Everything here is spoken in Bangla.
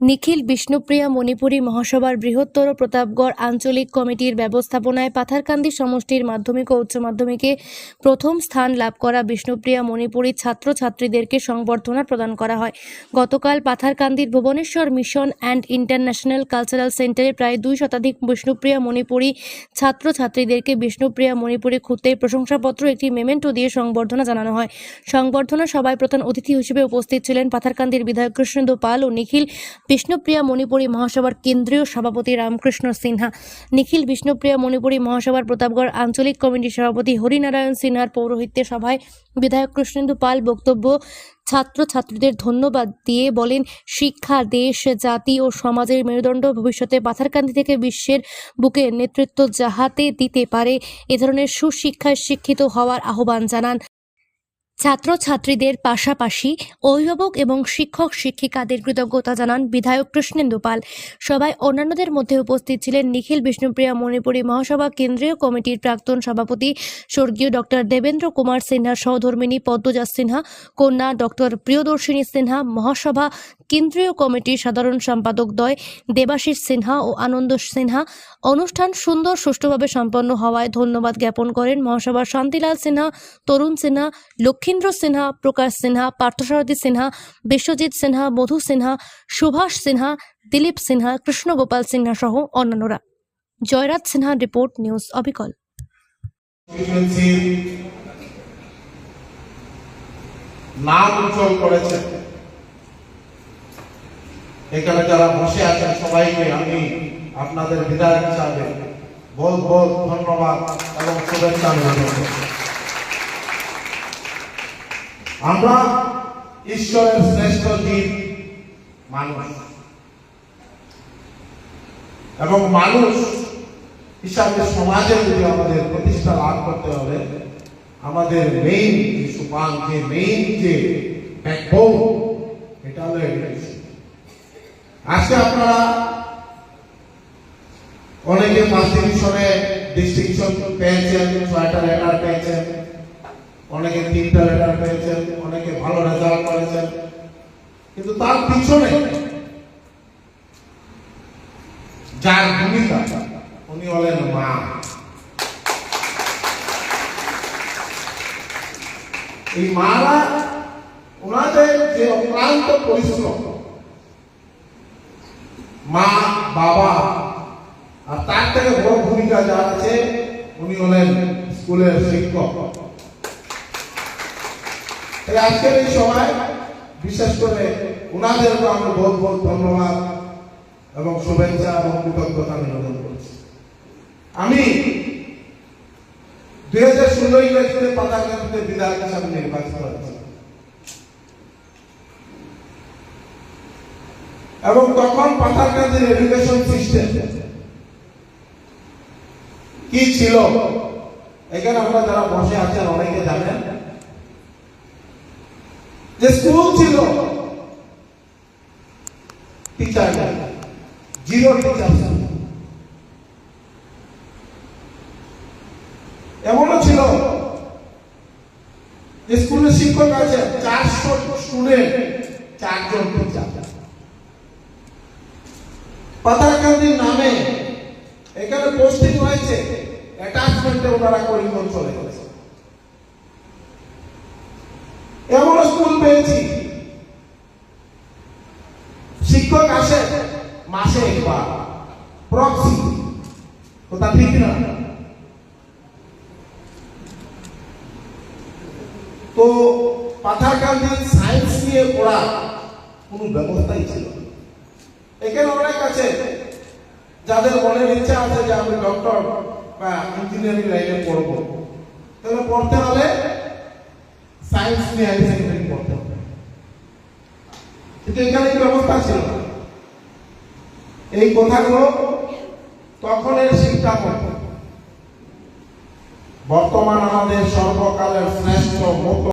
নিখিল বিষ্ণুপ্রিয়া মণিপুরী মহাসভার বৃহত্তর প্রতাপগড় আঞ্চলিক কমিটির ব্যবস্থাপনায় পাথারকান্দি সমষ্টির মাধ্যমিক ও উচ্চ মাধ্যমিকে প্রথম স্থান লাভ করা বিষ্ণুপ্রিয়া মণিপুরী ছাত্রছাত্রীদেরকে সংবর্ধনা প্রদান করা হয়। গতকাল পাথারকান্দির Bhubaneswar mission and international cultural সেন্টারে প্রায় দুই শতাধিক বিষ্ণুপ্রিয়া মণিপুরী ছাত্রছাত্রীদেরকে বিষ্ণুপ্রিয়া মণিপুরী খুঁতে প্রশংসাপত্র, একটি মেমেন্টো দিয়ে সংবর্ধনা জানানো হয়। সংবর্ধনা সভায় প্রধান অতিথি হিসেবে উপস্থিত ছিলেন পাথারকান্দির বিধায়ক কৃষ্ণেন্দু পাল ও নিখিল বিষ্ণুপ্রিয়া মণিপুরী মহাসভার কেন্দ্রীয় সভাপতি রামকৃষ্ণ সিনহা, নিখিল বিষ্ণুপ্রিয়া মণিপুরী মহাসভার প্রতাপগড় আঞ্চলিক কমিটির সভাপতি হরিনারায়ণ সিনহার পৌরোহিত্যে সভায় বিধায়ক কৃষ্ণেন্দু পাল বক্তব্য ছাত্রছাত্রীদের ধন্যবাদ দিয়ে বলেন, শিক্ষা, দেশ, জাতি ও সমাজের মেরুদণ্ড ভবিষ্যতে পাথারকান্দি থেকে বিশ্বের বুকে নেতৃত্ব যাহাতে দিতে পারে, এ ধরনের সুশিক্ষায় শিক্ষিত হওয়ার আহ্বান জানান। ছাত্রছাত্রীদের পাশাপাশি অভিভাবক এবং শিক্ষক শিক্ষিকাদের কৃতজ্ঞতা জানান বিধায়ক কৃষ্ণেন্দু পাল। সবাই অন্যান্যদের মধ্যে উপস্থিত ছিলেন নিখিল বিষ্ণুপ্রিয়া, মণিপুরী মহাসভা, কেন্দ্রীয় কমিটির প্রাক্তন সভাপতি স্বর্গীয় ডক্টর দেবেন্দ্র কুমার সিনহা সহধর্মিনী পদ্মজা সিনহা, কন্যা ডক্টর প্রিয়দর্শিনী সিনহা, মহাসভা কেন্দ্রীয় কমিটির সাধারণ সম্পাদক দ্বয় দেবাশিস সিনহা ও আনন্দ সিনহা। অনুষ্ঠান সুন্দর, সুষ্ঠুভাবে সম্পন্ন হওয়ায় ধন্যবাদ জ্ঞাপন করেন মহাসভার শান্তিলাল সিনহা, তরুণ সিনহা, লক্ষীন্দ্র সিনহা, প্রকাশ সিনহা, পার্থসারথী সিনহা, বিশ্বজিৎ সিনহা, মধু সিনহা, সুভাষ সিনহা, দিলীপ সিনহা, কৃষ্ণগোপাল সিনহা সহ অন্যান্যরা। জয়রাজ সিনহা রিপোর্ট, নিউজ অবিকল। নাম উজ্জ্বল করেছেন এখানে যারা বসে আছেন সবাইকে আমি আপনাদের বিধায়ক হিসাবে বহুত বহুত ধন্যবাদ এবং শুভেচ্ছা আমরা ঈশ্বরের শ্রেষ্ঠ জীব মানুষ এবং মানুষ হিসাবে সমাজে যদি আমাদের প্রতিষ্ঠা লাভ করতে হবে, আমাদের মেইন যে সুপান যে মেইন যে ব্যাকবোন এটা হলো education। আজকে আপনারা অনেকে ফার্স্ট ডিস্টিংশন পেয়েছেন, ছয়টা লেটার পেয়েছেন, অনেকে তিনটা লেটার পেয়েছেন, অনেকে ভালো রেজাল্ট করেছেন, কিন্তু তার পিছনে যার ভূমিকা, উনি হলেন মা। এই মারা ওনাদের যে অক্লান্ত পরিশ্রম মা, বাবা আর তার থেকে বড় ভূমিকা যার আছে, উনি হলেন স্কুলের শিক্ষক। তাই আজকের এই সময় বিশেষ করে ওনাদেরকে আমরা বহুত বহুত ধন্যবাদ এবং শুভেচ্ছা এবং কৃতজ্ঞতা নিবেদন করছি। আমি দুই হাজার ষোলো ইংরেজিতে পাতাকান্দিতে বিধায়ক হিসাবে নির্বাচিত হয়েছি। এবং তখন পাতাকান্দির এডুকেশন সিস্টেম কি ছিল? এখানে আমরা যারা বসে আছেন অনেকে জানেন। যে স্কুল ছিল। টিচার জিরো টিচার এমনও ছিল। যে স্কুলের শিক্ষক আছে চারশো স্টুডেন্ট চারজন টিচার পাতাকান্দির নামে এখানে পোস্টিং হয়েছে অ্যাটাচমেন্টে ওনারা করিমগঞ্জ চলে গেছে। এমনও স্কুল পেয়েছি। শিক্ষক আসে মাসে একবার প্রক্সি কথা ঠিক না। তো পাথারকান্দির সায়েন্স নিয়ে পড়া কোনো ব্যবস্থাই ছিল না। এখানে অনেক আছে। যাদের মনের ইচ্ছা আছে যে আমি ডক্টর বা ইঞ্জিনিয়ারিং লাইনে পড়ব। তাহলে পড়তে হলে সায়েন্স নিয়ে হাই সেকেন্ডারি পড়তে হবে। কিন্তু এখানে এই ব্যবস্থা ছিল? এই কথাগুলো তখনের শিক্ষা বর্তমান আমাদের সর্বকালের শ্রেষ্ঠ মত